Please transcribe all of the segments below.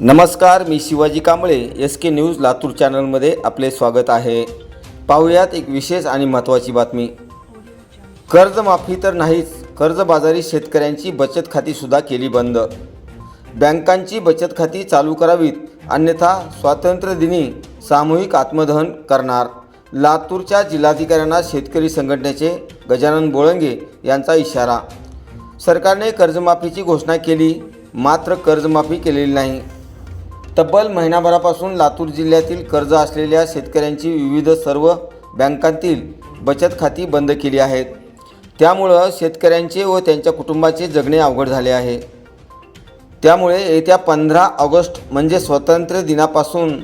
नमस्कार मी Shivaji Kamble S K news Latur चॅनलमध्ये आपले स्वागत आहे. पाहुयात एक विशेष आणि महत्त्वाची बातमी. कर्जमाफी तर नाहीच कर्जबाजारी शेतकऱ्यांची बचत खातीसुद्धा केली बंद. बँकांची बचत खाती चालू करावीत अन्यथा स्वातंत्र्यदिनी सामूहिक आत्मदहन करणार. लातूरच्या जिल्हाधिकाऱ्यांना शेतकरी संघटनेचे गजानन बोळंगे यांचा इशारा. सरकारने कर्जमाफीची घोषणा केली मात्र कर्जमाफी केलेली नाही. तब्बल महिनाभरापासून लातूर जिल्ह्यातील कर्ज असलेल्या शेतकऱ्यांची विविध सर्व बँकांतील बचत खाती बंद केली आहेत. त्यामुळं शेतकऱ्यांचे व त्यांच्या कुटुंबाचे जगणे अवघड झाले आहे. त्यामुळे येत्या पंधरा ऑगस्ट म्हणजे स्वातंत्र्य दिनापासून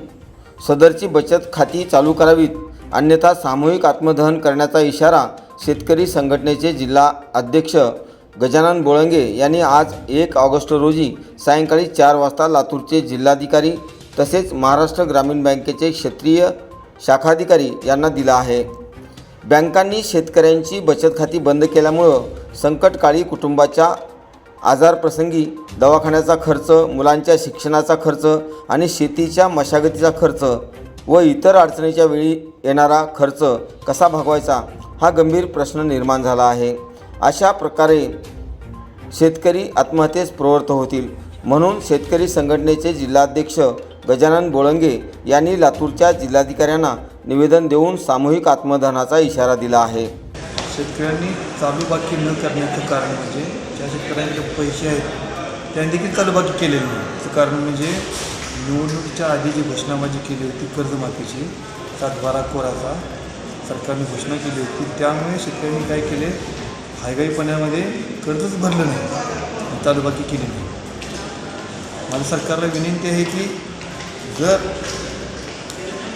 सदरची बचत खाती चालू करावीत अन्यथा सामूहिक आत्मदहन करण्याचा इशारा शेतकरी संघटनेचे जिल्हा अध्यक्ष गजानन बोळंगे यांनी आज एक ऑगस्ट रोजी सायंकाळी चार वाजता लातूरचे जिल्हाधिकारी तसेच महाराष्ट्र ग्रामीण बँकेचे क्षेत्रीय शाखाधिकारी यांना दिला आहे. बँकांनी शेतकऱ्यांची बचत खाती बंद केल्यामुळं संकटकाळी कुटुंबाच्या आजारप्रसंगी दवाखान्याचा खर्च मुलांच्या शिक्षणाचा खर्च आणि शेतीच्या मशागतीचा खर्च व इतर अडचणीच्या वेळी येणारा खर्च कसा भागवायचा हा गंभीर प्रश्न निर्माण झाला आहे. अशा प्रकारे शेतकरी आत्महत्येस प्रवृत्त होतील. म्हणून शेतकरी संघटनेचे जिल्हाध्यक्ष गजानन बोळंगे यांनी लातूरच्या जिल्हाधिकाऱ्यांना निवेदन देऊन सामूहिक आत्मदहनाचा इशारा दिला आहे. शेतकऱ्यांनी चालू बाकी न करण्याचं कारण म्हणजे ज्या शेतकऱ्यांकडे पैसे आहेत त्यांनी देखील चालू बाकी केलेली नाही. कारण म्हणजे निवडणुकीच्या आधी जी घोषणाबाजी केली होती कर्जमाफीची सातबारा कोराचा सरकारने घोषणा केली होती त्यामुळे शेतकऱ्यांनी काय केले? हायगाईपणामध्ये कर्जच भरलं नाही. चालूबाकी केली नाही. माझ्या सरकारला विनंती आहे की जर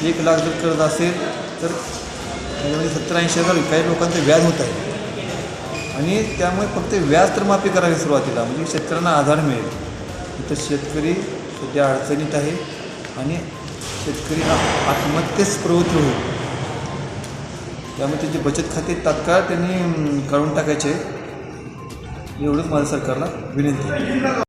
एक लाख जर कर्ज असेल तर त्याच्यामध्ये सत्तर ऐंशी हजार काही लोकांचं व्याज होत आहे. आणि त्यामुळे फक्त व्याज तर माफी करावी सुरुवातीला. म्हणजे शेतकऱ्यांना आधार मिळेल. तर शेतकरी सध्या अडचणीत आहे. आणि शेतकरी आत्महत्येच आत्महत्येस प्रवृत्त होईल. त्यामुळे त्यांचे बचत खाते तात्काळ त्यांनी काढून टाकायचे. एवढंच माझ्या सरकारला विनंती